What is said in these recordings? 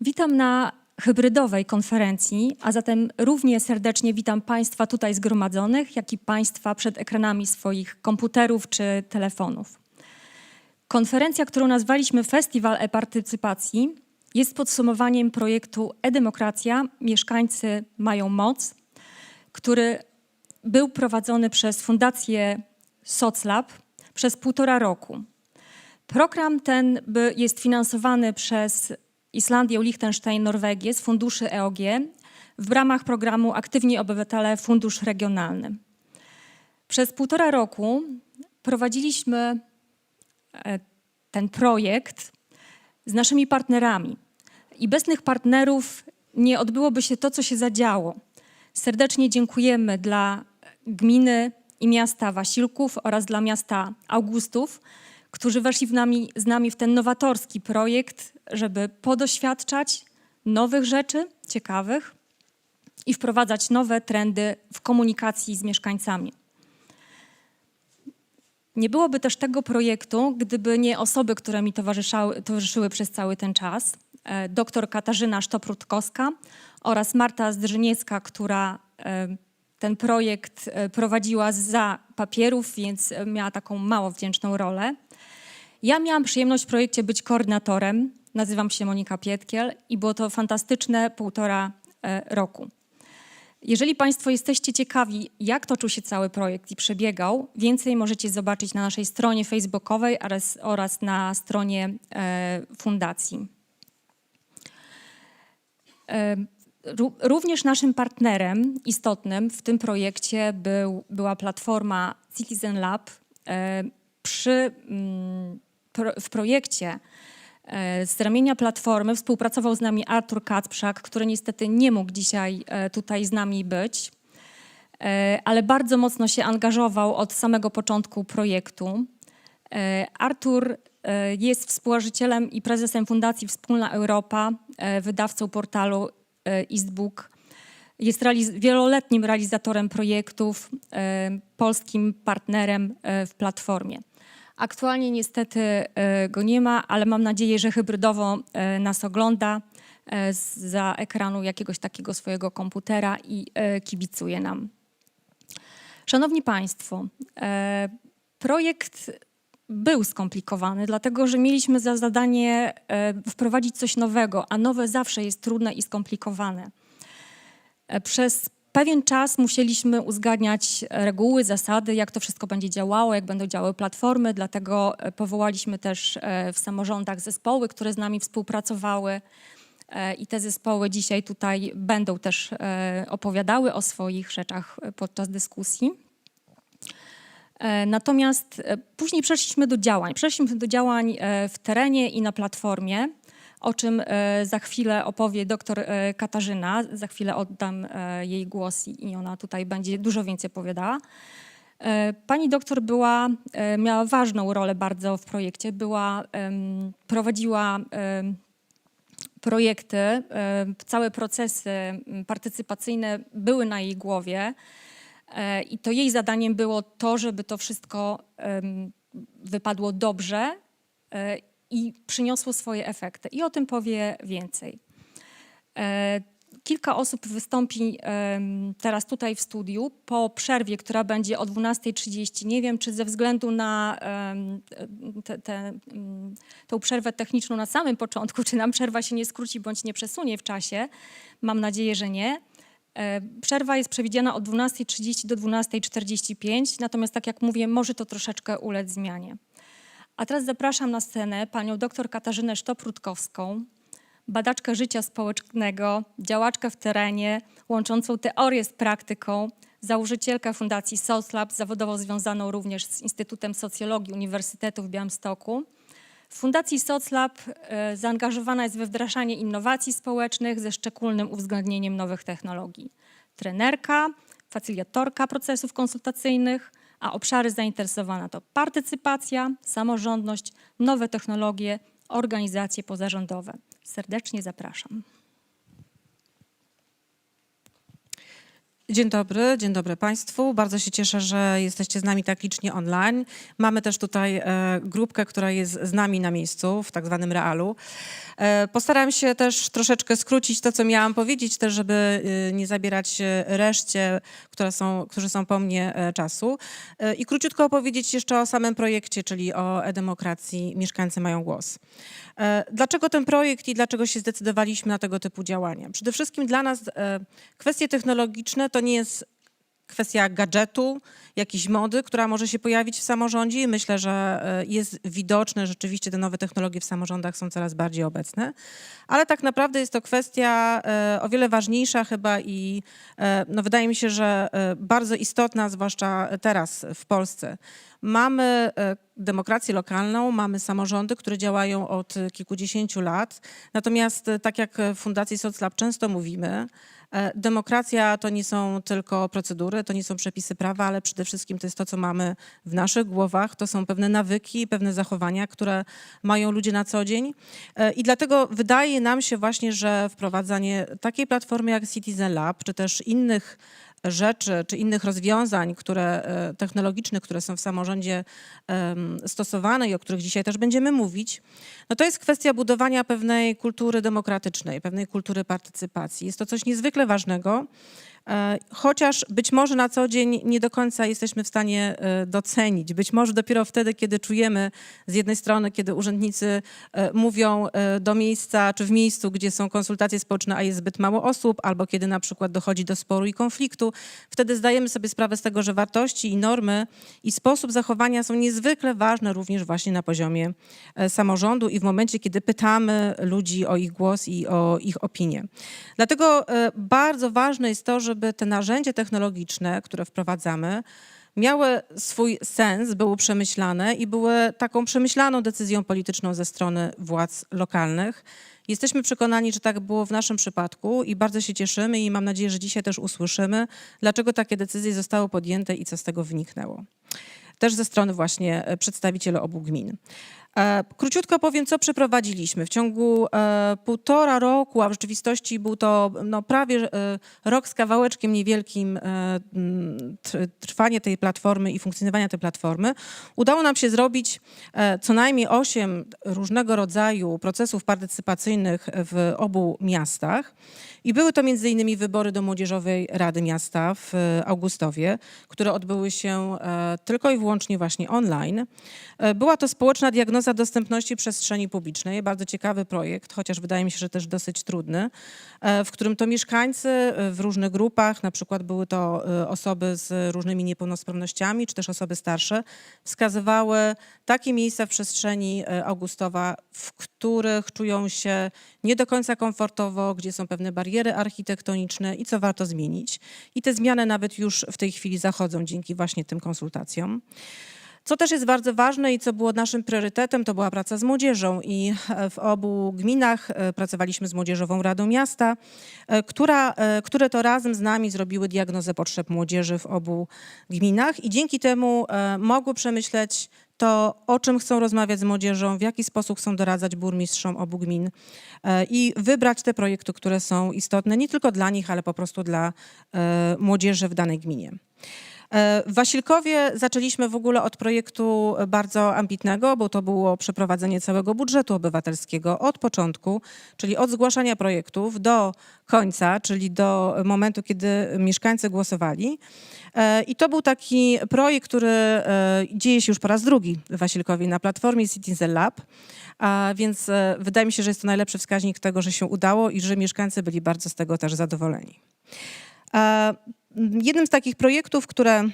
Witam na hybrydowej konferencji, a zatem równie serdecznie witam Państwa tutaj zgromadzonych, jak i Państwa przed ekranami swoich komputerów czy telefonów. Konferencja, którą nazwaliśmy Festiwal e-Partycypacji, jest podsumowaniem projektu E-Demokracja Mieszkańcy mają moc, który był prowadzony przez Fundację SocLab przez półtora roku. Program ten jest finansowany przez Islandię, Liechtenstein, Norwegię z funduszy EOG w ramach programu Aktywni Obywatele Fundusz Regionalny. Przez półtora roku prowadziliśmy e, ten projekt z naszymi partnerami. I bez tych partnerów nie odbyłoby się to, co się zadziało. Serdecznie dziękujemy dla gminy i miasta Wasilków oraz dla miasta Augustów, którzy weszli w nami, z nami w ten nowatorski projekt, żeby podoświadczać nowych rzeczy ciekawych i wprowadzać nowe trendy w komunikacji z mieszkańcami. Nie byłoby też tego projektu, gdyby nie osoby, które mi towarzyszyły przez cały ten czas. E, Doktor Katarzyna Sztoprutkowska oraz Marta Zdrzyniecka, która e, ten projekt e, prowadziła za papierów, więc miała taką mało wdzięczną rolę. Ja miałam przyjemność w projekcie być koordynatorem. Nazywam się Monika Pietkiel i było to fantastyczne półtora e, roku. Jeżeli Państwo jesteście ciekawi, jak toczył się cały projekt i przebiegał, więcej możecie zobaczyć na naszej stronie facebookowej oraz, oraz na stronie e, fundacji. E, ró- Również naszym partnerem istotnym w tym projekcie był, była platforma Citizen Lab. Przy, mm, w projekcie e, z ramienia platformy współpracował z nami Artur Kacprzak, który niestety nie mógł dzisiaj e, tutaj z nami być, e, ale bardzo mocno się angażował od samego początku projektu. Artur jest współzałożycielem i prezesem Fundacji Wspólna Europa, wydawcą portalu Eastbook. Jest realiz- wieloletnim realizatorem projektów, polskim partnerem w platformie. Aktualnie niestety e, go nie ma, ale mam nadzieję, że hybrydowo e, nas ogląda e, za ekranu jakiegoś takiego swojego komputera i kibicuje nam. Szanowni Państwo, projekt był skomplikowany, dlatego że mieliśmy za zadanie wprowadzić coś nowego, a nowe zawsze jest trudne i skomplikowane. Przez pewien czas musieliśmy uzgadniać reguły, zasady, jak to wszystko będzie działało, jak będą działały platformy, dlatego e, powołaliśmy też e, w samorządach zespoły, które z nami współpracowały. E, I te zespoły dzisiaj tutaj będą też opowiadały o swoich rzeczach podczas dyskusji. Natomiast później przeszliśmy do działań. Przeszliśmy do działań w terenie i na platformie, o czym e, za chwilę opowie doktor e, Katarzyna. Za chwilę oddam e, jej głos i ona tutaj będzie dużo więcej opowiadała. Pani doktor była, miała ważną rolę bardzo w projekcie. Była, prowadziła projekty, całe procesy partycypacyjne były na jej głowie. I to jej zadaniem było to, żeby to wszystko wypadło dobrze i przyniosło swoje efekty. I o tym powie więcej. E, Kilka osób wystąpi teraz tutaj w studiu po przerwie, która będzie o 12.30. Nie wiem, czy ze względu na te, te, tą przerwę techniczną na samym początku, czy nam przerwa się nie skróci bądź nie przesunie w czasie. Mam nadzieję, że nie. E, Przerwa jest przewidziana od 12.30 do 12.45, natomiast tak jak mówię, może to troszeczkę ulec zmianie. A teraz zapraszam na scenę panią dr Katarzynę Sztoprutkowską, badaczkę życia społecznego, działaczkę w terenie, łączącą teorię z praktyką, założycielkę Fundacji SOSLAB, zawodowo związaną również z Instytutem Socjologii Uniwersytetu w Białymstoku. W Fundacji SocLab e, zaangażowana jest we wdrażanie innowacji społecznych ze szczególnym uwzględnieniem nowych technologii. Trenerka, facylitatorka procesów konsultacyjnych, a obszary zainteresowane to partycypacja, samorządność, nowe technologie, organizacje pozarządowe. Serdecznie zapraszam. Dzień dobry, dzień dobry Państwu. Bardzo się cieszę, że jesteście z nami tak licznie online. Mamy też tutaj e, grupkę, która jest z nami na miejscu w tak zwanym realu. E, postaram się też troszeczkę skrócić to, co miałam powiedzieć, też żeby e, nie zabierać reszcie, które są, którzy są po mnie czasu. I króciutko opowiedzieć jeszcze o samym projekcie, czyli o e-demokracji Mieszkańcy mają głos. Dlaczego ten projekt i dlaczego się zdecydowaliśmy na tego typu działania? Przede wszystkim dla nas kwestie technologiczne to nie jest kwestia gadżetu, jakiejś mody, która może się pojawić w samorządzie i myślę, że e, jest widoczne, rzeczywiście te nowe technologie w samorządach są coraz bardziej obecne, ale tak naprawdę jest to kwestia e, o wiele ważniejsza chyba i e, no wydaje mi się, że bardzo istotna, zwłaszcza teraz w Polsce. Mamy e, demokrację lokalną, mamy samorządy, które działają od kilkudziesięciu lat. Natomiast, e, tak jak w Fundacji SocLab często mówimy, e, demokracja to nie są tylko procedury, to nie są przepisy prawa, ale przede wszystkim to jest to, co mamy w naszych głowach. To są pewne nawyki, pewne zachowania, które mają ludzie na co dzień. I dlatego wydaje nam się właśnie, że wprowadzanie takiej platformy jak Citizen Lab, czy też innych rzeczy czy innych rozwiązań, które e, technologicznych, które są w samorządzie stosowane i o których dzisiaj też będziemy mówić, no to jest kwestia budowania pewnej kultury demokratycznej, pewnej kultury partycypacji. Jest to coś niezwykle ważnego. E, Chociaż być może na co dzień nie do końca jesteśmy w stanie e, docenić. Być może dopiero wtedy, kiedy czujemy z jednej strony, kiedy urzędnicy e, mówią do miejsca czy w miejscu, gdzie są konsultacje społeczne, a jest zbyt mało osób, albo kiedy na przykład dochodzi do sporu i konfliktu, wtedy zdajemy sobie sprawę z tego, że wartości i normy i sposób zachowania są niezwykle ważne również właśnie na poziomie samorządu i w momencie, kiedy pytamy ludzi o ich głos i o ich opinię. Dlatego bardzo ważne jest to, żeby te narzędzia technologiczne, które wprowadzamy, miały swój sens, były przemyślane i były taką przemyślaną decyzją polityczną ze strony władz lokalnych. Jesteśmy przekonani, że tak było w naszym przypadku i bardzo się cieszymy i mam nadzieję, że dzisiaj też usłyszymy, dlaczego takie decyzje zostały podjęte i co z tego wyniknęło. Też ze strony właśnie przedstawicieli obu gmin. E, Króciutko powiem, co przeprowadziliśmy. W ciągu e, półtora roku, a w rzeczywistości był to no, prawie e, rok z kawałeczkiem niewielkim trwanie tej platformy i funkcjonowania tej platformy, udało nam się zrobić co najmniej osiem różnego rodzaju procesów partycypacyjnych w obu miastach. I były to między innymi wybory do Młodzieżowej Rady Miasta w Augustowie, które odbyły się tylko i wyłącznie właśnie online. Była to społeczna diagnoza dostępności przestrzeni publicznej, bardzo ciekawy projekt, chociaż wydaje mi się, że też dosyć trudny, e, w którym to mieszkańcy e, w różnych grupach, na przykład były to e, osoby z różnymi niepełnosprawnościami, czy też osoby starsze, wskazywały takie miejsca w przestrzeni Augustowa, w których czują się nie do końca komfortowo, gdzie są pewne bariery architektoniczne i co warto zmienić. I te zmiany nawet już w tej chwili zachodzą dzięki właśnie tym konsultacjom. Co też jest bardzo ważne i co było naszym priorytetem, to była praca z młodzieżą i e, w obu gminach e, pracowaliśmy z Młodzieżową Radą Miasta, e, która, które to razem z nami zrobiły diagnozę potrzeb młodzieży w obu gminach i dzięki temu mogły przemyśleć to, o czym chcą rozmawiać z młodzieżą, w jaki sposób chcą doradzać burmistrzom obu gmin i wybrać te projekty, które są istotne nie tylko dla nich, ale po prostu dla młodzieży w danej gminie. E, W Wasilkowie zaczęliśmy w ogóle od projektu bardzo ambitnego, bo to było przeprowadzenie całego budżetu obywatelskiego od początku, czyli od zgłaszania projektów do końca, czyli do momentu, kiedy mieszkańcy głosowali. E, I to był taki projekt, który e, dzieje się już po raz drugi w Wasilkowie na platformie Citizen Lab. A więc e, wydaje mi się, że jest to najlepszy wskaźnik tego, że się udało i że mieszkańcy byli bardzo z tego też zadowoleni. Jednym z takich projektów, które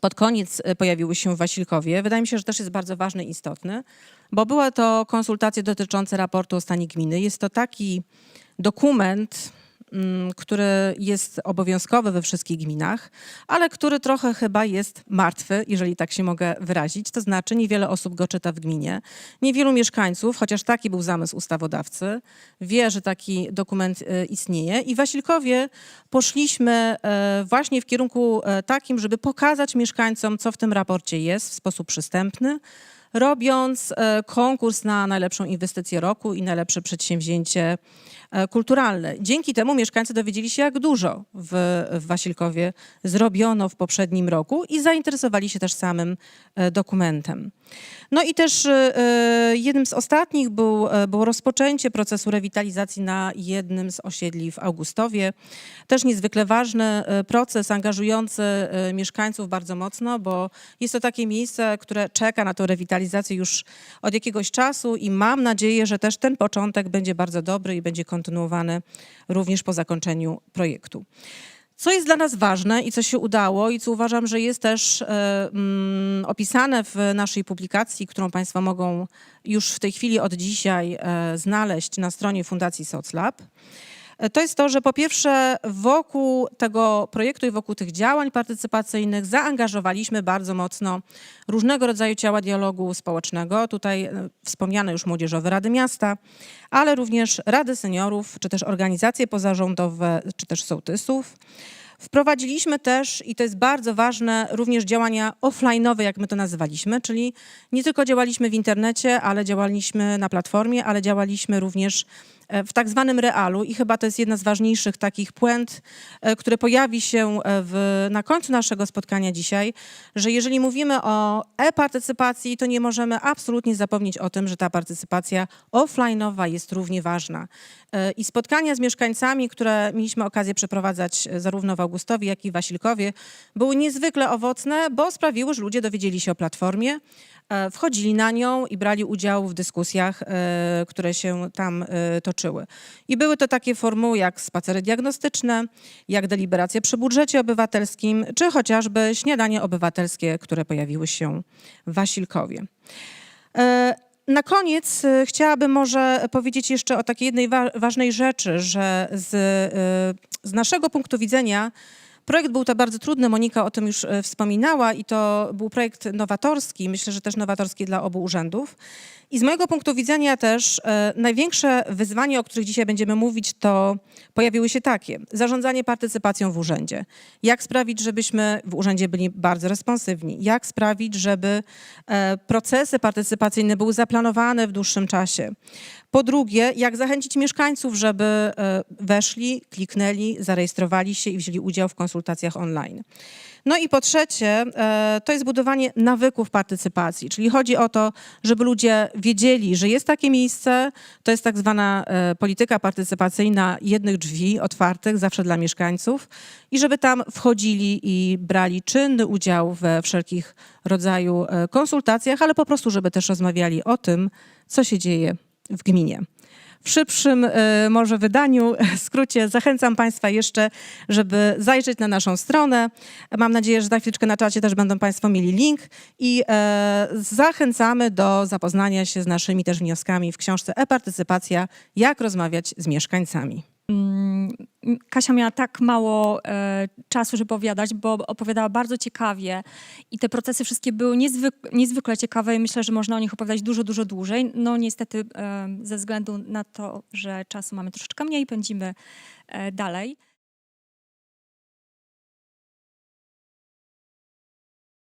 pod koniec e, pojawiły się w Wasilkowie, wydaje mi się, że też jest bardzo ważny i istotny, bo były to konsultacje dotyczące raportu o stanie gminy. Jest to taki dokument, który jest obowiązkowy we wszystkich gminach, ale który trochę chyba jest martwy, jeżeli tak się mogę wyrazić. To znaczy niewiele osób go czyta w gminie. Niewielu mieszkańców, chociaż taki był zamysł ustawodawcy, wie, że taki dokument e, istnieje. I Wasilkowie poszliśmy e, właśnie w kierunku e, takim, żeby pokazać mieszkańcom, co w tym raporcie jest w sposób przystępny, robiąc e, konkurs na najlepszą inwestycję roku i najlepsze przedsięwzięcie e, kulturalne. Dzięki temu mieszkańcy dowiedzieli się, jak dużo w, w Wasilkowie zrobiono w poprzednim roku i zainteresowali się też samym e, dokumentem. No i też jednym z ostatnich był, było rozpoczęcie procesu rewitalizacji na jednym z osiedli w Augustowie. Też niezwykle ważny proces angażujący mieszkańców bardzo mocno, bo jest to takie miejsce, które czeka na tę rewitalizację już od jakiegoś czasu i mam nadzieję, że też ten początek będzie bardzo dobry i będzie kontynuowany również po zakończeniu projektu. Co jest dla nas ważne i co się udało i co uważam, że jest też e, mm, opisane w naszej publikacji, którą Państwo mogą już w tej chwili od dzisiaj e, znaleźć na stronie Fundacji SocLab, to jest to, że po pierwsze wokół tego projektu i wokół tych działań partycypacyjnych zaangażowaliśmy bardzo mocno różnego rodzaju ciała dialogu społecznego. Tutaj e, wspomniane już Młodzieżowe Rady Miasta, ale również Rady Seniorów, czy też organizacje pozarządowe, czy też sołtysów. Wprowadziliśmy też, i to jest bardzo ważne, również działania offline'owe, jak my to nazywaliśmy, czyli nie tylko działaliśmy w internecie, ale działaliśmy na platformie, ale działaliśmy również e, w tak zwanym realu i chyba to jest jedna z ważniejszych takich puent, e, które pojawi się e, w, na końcu naszego spotkania dzisiaj, że jeżeli mówimy o e-partycypacji, to nie możemy absolutnie zapomnieć o tym, że ta partycypacja offline'owa jest równie ważna. E, I spotkania z mieszkańcami, które mieliśmy okazję przeprowadzać e, zarówno w Augustowie, jak i w Wasilkowie, były niezwykle owocne, bo sprawiły, że ludzie dowiedzieli się o platformie, e, wchodzili na nią i brali udział w dyskusjach, e, które się tam e, I były to takie formuły jak spacery diagnostyczne, jak deliberacja przy budżecie obywatelskim, czy chociażby śniadanie obywatelskie, które pojawiły się w Wasilkowie. E, Na koniec e, chciałabym może powiedzieć jeszcze o takiej jednej wa- ważnej rzeczy, że z, e, z naszego punktu widzenia projekt był to bardzo trudny, Monika o tym już e, wspominała i to był projekt nowatorski, myślę, że też nowatorski dla obu urzędów. I z mojego punktu widzenia też e, największe wyzwania, o których dzisiaj będziemy mówić, to pojawiły się takie. Zarządzanie partycypacją w urzędzie. Jak sprawić, żebyśmy w urzędzie byli bardzo responsywni? Jak sprawić, żeby e, procesy partycypacyjne były zaplanowane w dłuższym czasie? Po drugie, jak zachęcić mieszkańców, żeby e, weszli, kliknęli, zarejestrowali się i wzięli udział w konsultacjach online. No i po trzecie, e, to jest budowanie nawyków partycypacji, czyli chodzi o to, żeby ludzie wiedzieli, że jest takie miejsce, to jest tak zwana e, polityka partycypacyjna jednych drzwi otwartych zawsze dla mieszkańców i żeby tam wchodzili i brali czynny udział we wszelkich rodzaju konsultacjach, ale po prostu, żeby też rozmawiali o tym, co się dzieje w gminie. W szybszym e, może wydaniu, skrócie, zachęcam Państwa jeszcze, żeby zajrzeć na naszą stronę. Mam nadzieję, że za chwileczkę na czacie też będą Państwo mieli link i e, zachęcamy do zapoznania się z naszymi też wnioskami w książce E-Partycypacja, jak rozmawiać z mieszkańcami. Mm, Kasia miała tak mało e, czasu, żeby opowiadać, bo opowiadała bardzo ciekawie i te procesy wszystkie były niezwyk niezwykle ciekawe i myślę, że można o nich opowiadać dużo, dużo dłużej. No niestety e, ze względu na to, że czasu mamy troszeczkę mniej, pędzimy e, dalej.